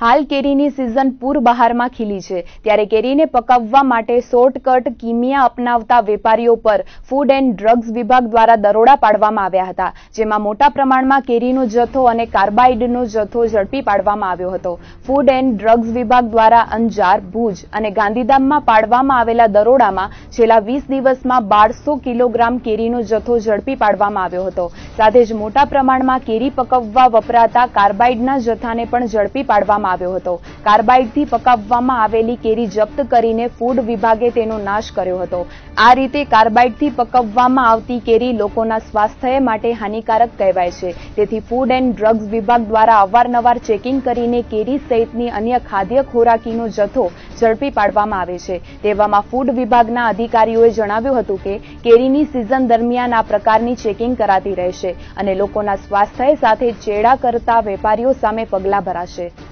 હાલ કેરીની સિઝન પૂર બહારમાં ખીલી છે. ત્યારે કેરીને પકાવવા માટે શોર્ટકટ કિમિયા અપનાવતા વેપારીઓ પર ફૂડ એન્ડ ડ્રગ્સ વિભાગ દ્વારા દરોડા પાડવામાં આવ્યા હતા, જેમાં મોટા પ્રમાણમાં કેરીનો જથ્થો અને કાર્બાઇડનો જથ્થો ઝડપી પાડવામાં આવ્યો હતો. ફૂડ એન્ડ ડ્રગ્સ વિભાગ દ્વારા અંજાર, ભુજ અને ગાંધીધામમાં પાડવામાં આવેલા દરોડામાં છેલ્લા વીસ દિવસમાં બારસો કિલોગ્રામ કેરીનો જથ્થો ઝડપી પાડવામાં આવ્યો હતો. સાથે જ મોટા પ્રમાણમાં કેરી પકવવા વપરાતા કાર્બાઇડના જથ્થાને પણ ઝડપી પાડવામાં આવ્યો હતો. કાર્બાઇડથી પકાવવામાં આવેલી કેરી જપ્ત કરીને ફૂડ વિભાગે તેનો નાશ કર્યો હતો. આ રીતે કાર્બાઇડથી પકવવામાં આવતી કેરી લોકોના સ્વાસ્થ્ય માટે હાનિકારક કહેવાય છે. તેથી ફૂડ એન્ડ ડ્રગ્સ વિભાગ દ્વારા અવારનવાર ચેકિંગ કરીને કેરી સહિતની અન્ય ખાદ્ય ખોરાકીનો જથ્થો ઝડપી પાડવામાં આવે છે. તેવામાં ફૂડ વિભાગના અધિકારીઓએ જણાવ્યું હતું કે, કેરીની સિઝન દરમિયાન આ પ્રકારની ચેકિંગ કરાતી રહેશે અને લોકોના સ્વાસ્થ્ય સાથે ચેડા કરતા વેપારીઓ સામે પગલાં ભરાશે.